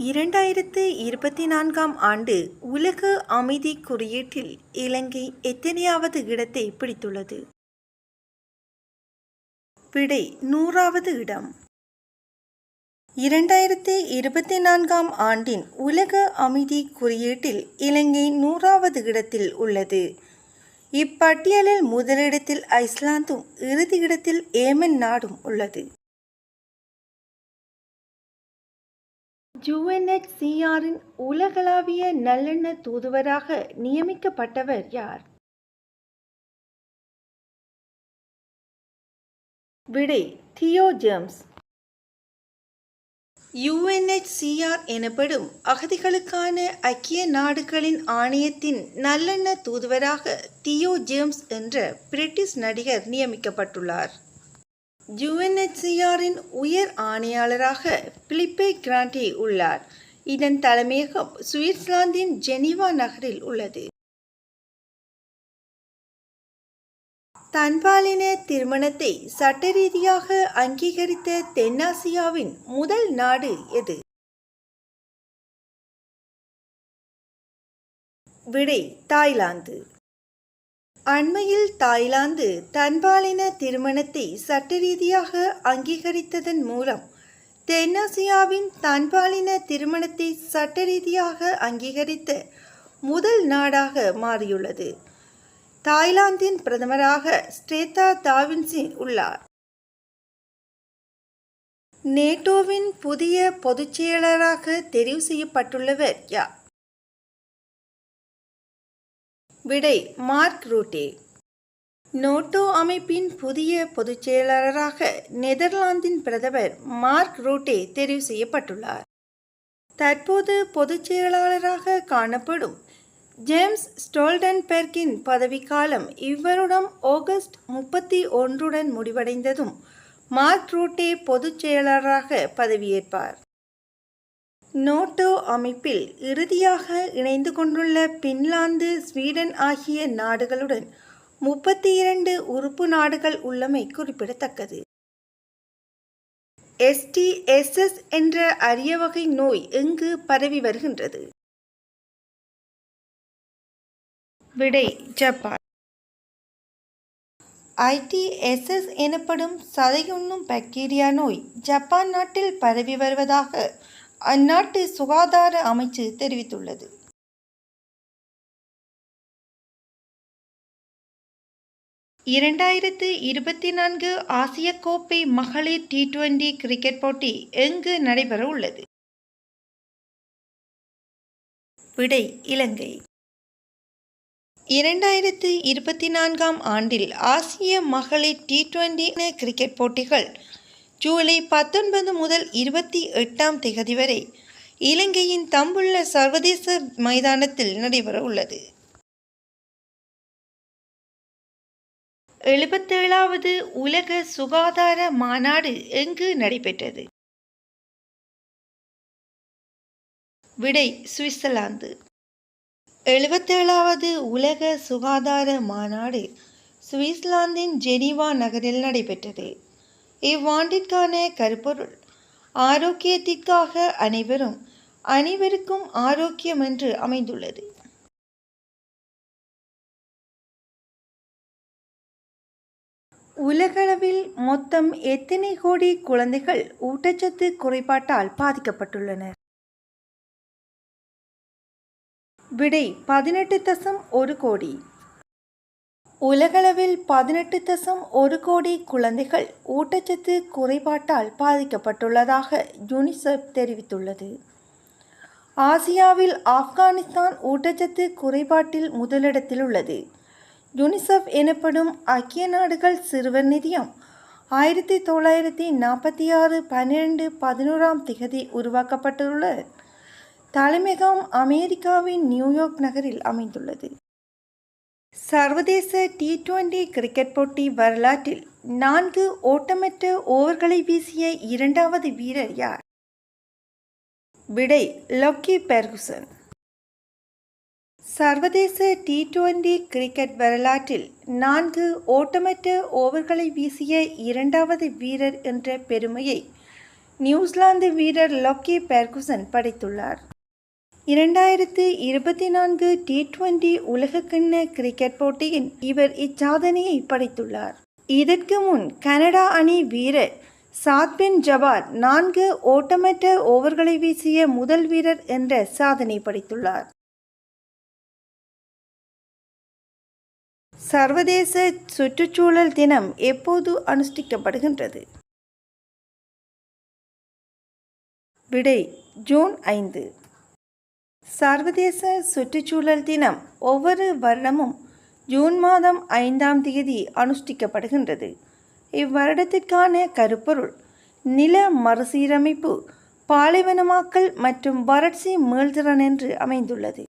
இரண்டாயிரத்து இருபத்தி நான்காம் ஆண்டு உலக அமைதி குறியீட்டில் இலங்கை எத்தனையாவது இடத்தை பிடித்துள்ளது? விடை நூறாவது இடம். இரண்டாயிரத்தி இருபத்தி நான்காம் ஆண்டின் உலக அமைதி குறியீட்டில் இலங்கை நூறாவது இடத்தில் உள்ளது. இப்பட்டியலில் முதலிடத்தில் ஐஸ்லாந்தும் இறுதி இடத்தில் ஏமன் நாடும் உள்ளது. ஜூஎன்ஹெச்சிஆரின் உலகளாவிய நல்லெண்ண தூதுவராக நியமிக்கப்பட்டவர் யார்? விடை தியோ ஜேம்ஸ். யுஎன்எச்சிஆர் எனப்படும் அகதிகளுக்கான ஐக்கிய நாடுகளின் ஆணையத்தின் நல்லெண்ண தூதுவராக தியோ ஜேம்ஸ் என்ற பிரிட்டிஷ் நடிகர் நியமிக்கப்பட்டுள்ளார். யுஎன்எச்சிஆரின் உயர் ஆணையாளராக பிலிப்பே கிராண்டி உள்ளார். இதன் தலைமையகம் சுவிட்சர்லாந்தின் ஜெனீவா நகரில் உள்ளது. தன்பாலின திருமணத்தை சட்டரீதியாக அங்கீகரித்த தென்னாசியாவின் முதல் நாடு எது? விடை தாய்லாந்து. அண்மையில் தாய்லாந்து தன்பாலின திருமணத்தை சட்டரீதியாக அங்கீகரித்ததன் மூலம் தென்னாசியாவின் தன்பாலின திருமணத்தை சட்டரீதியாக அங்கீகரித்த முதல் நாடாக மாறியுள்ளது. தாய்லாந்தின் பிரதமராக ஸ்ட்ரேதா தாவின்சின் உள்ளார். நேட்டோவின் புதிய பொதுச்செயலராக தெரிவு செய்யப்பட்டுள்ளவர் யார்? விடை மார்க் ரூட்டே. நோட்டோ அமைப்பின் புதிய பொதுச் செயலாளராக நெதர்லாந்தின் பிரதமர் மார்க் ரூட்டே தெரிவு செய்யப்பட்டுள்ளார். தற்போது பொதுச் செயலாளராக காணப்படும் ஜேம்ஸ் ஸ்டோல்டன்பெர்கின் பதவிக்காலம் இவ்வருடம் ஆகஸ்ட் முப்பத்தி ஒன்றுடன் முடிவடைந்ததும் மார்க் ரூட்டே பொதுச் செயலாளராக பதவியேற்பார். நோட்டோ அமைப்பில் இறுதியாக இணைந்து கொண்டுள்ள பின்லாந்து ஸ்வீடன் ஆகிய நாடுகளுடன் முப்பத்தி இரண்டு உறுப்பு நாடுகள் உள்ளமை குறிப்பிடத்தக்கது. எஸ்டிஎஸ்எஸ் என்ற அரிய வகை நோய் எங்கு பரவி வருகின்றது. விடை ஜப்பான். ஐடிஎஸ்எஸ் எனப்படும் சதையுண்ணும் பாக்டீரியா நோய் ஜப்பான் நாட்டில் பரவி வருவதாக அந்நாட்டு சுகாதார அமைச்சு தெரிவித்துள்ளது. இரண்டாயிரத்து இருபத்தி நான்கு ஆசிய கோப்பை மகளிர் டி டுவெண்டி கிரிக்கெட் போட்டி எங்கு நடைபெற உள்ளது? விடை இலங்கை. இரண்டாயிரத்து இருபத்தி நான்காம் ஆண்டில் ஆசிய மகளிர் டி டுவெண்டி கிரிக்கெட் போட்டிகள் ஜூலை பத்தொன்பது முதல் இருபத்தி எட்டாம் திகதி வரை இலங்கையின் தம்புள்ள சர்வதேச மைதானத்தில் நடைபெற உள்ளது. எழுபத்தேழாவது உலக சுகாதார மாநாடு எங்கு நடைபெற்றது? விடை சுவிட்சர்லாந்து. எழுபத்தேழாவது உலக சுகாதார மாநாடு சுவிட்சர்லாந்தின் ஜெனீவா நகரில் நடைபெற்றது. இவ்வாண்டிற்கான கருப்பொருள். ஆரோக்கியத்திற்காக அனைவரும் அனைவருக்கும் ஆரோக்கியம் என்று அமைந்துள்ளது. உலகளவில் மொத்தம் எத்தனை கோடி குழந்தைகள் ஊட்டச்சத்து குறைபாட்டால் பாதிக்கப்பட்டுள்ளனர்? விடை பதினெட்டு தசம் ஒரு கோடி. உலகளவில் பதினெட்டு தசம் ஒரு கோடி குழந்தைகள் ஊட்டச்சத்து குறைபாட்டால் பாதிக்கப்பட்டுள்ளதாக யுனிசெஃப் தெரிவித்துள்ளது. ஆசியாவில் ஆப்கானிஸ்தான் ஊட்டச்சத்து குறைபாட்டில் முதலிடத்தில் உள்ளது. யூனிசெஃப் எனப்படும் ஐக்கிய நாடுகள் சிறுவர் நிதியம் ஆயிரத்தி தொள்ளாயிரத்தி நாற்பத்தி ஆறு பன்னிரெண்டு பதினோராம் திகதி உருவாக்கப்பட்டுள்ள தலைமையகம் அமெரிக்காவின் நியூயார்க் நகரில் அமைந்துள்ளது. சர்வதேச டி டுவெண்டி கிரிக்கெட் போட்டி வரலாற்றில் நான்கு ஓட்டமற்ற ஓவர்களை வீசிய இரண்டாவது வீரர் யார்? விடை லொக்கி பெர்குசன். சர்வதேச டி டுவெண்டி கிரிக்கெட் வரலாற்றில் நான்கு ஓட்டமற்ற ஓவர்களை வீசிய இரண்டாவது வீரர் என்ற பெருமையை நியூசிலாந்து வீரர் லொக்கி பெர்குசன் படைத்துள்ளார். இரண்டாயிரத்து இருபத்தி நான்கு டி டுவெண்டி உலகக்கிண்ண கிரிக்கெட் போட்டியில் இவர் இச்சாதனையை படைத்துள்ளார். இதற்கு முன் கனடா அணி வீரர் சாத்பின் ஜபார் நான்கு ஓட்டமற்ற ஓவர்களை வீசிய முதல் வீரர் என்ற சாதனை படைத்துள்ளார். சர்வதேச சுற்றுச்சூழல் தினம் எப்போது அனுஷ்டிக்கப்படுகின்றது? விடை ஜூன் ஐந்து. சர்வதேச சுற்றுச்சூழல் தினம் ஒவ்வொரு வருடமும் ஜூன் மாதம் ஐந்தாம் தேதி அனுஷ்டிக்கப்படுகின்றது. இவ்வருடத்திற்கான கருப்பொருள் நில மறுசீரமைப்பு பாலைவனமாக்கல் மற்றும் வறட்சி மீள்திறன் என்று அமைந்துள்ளது.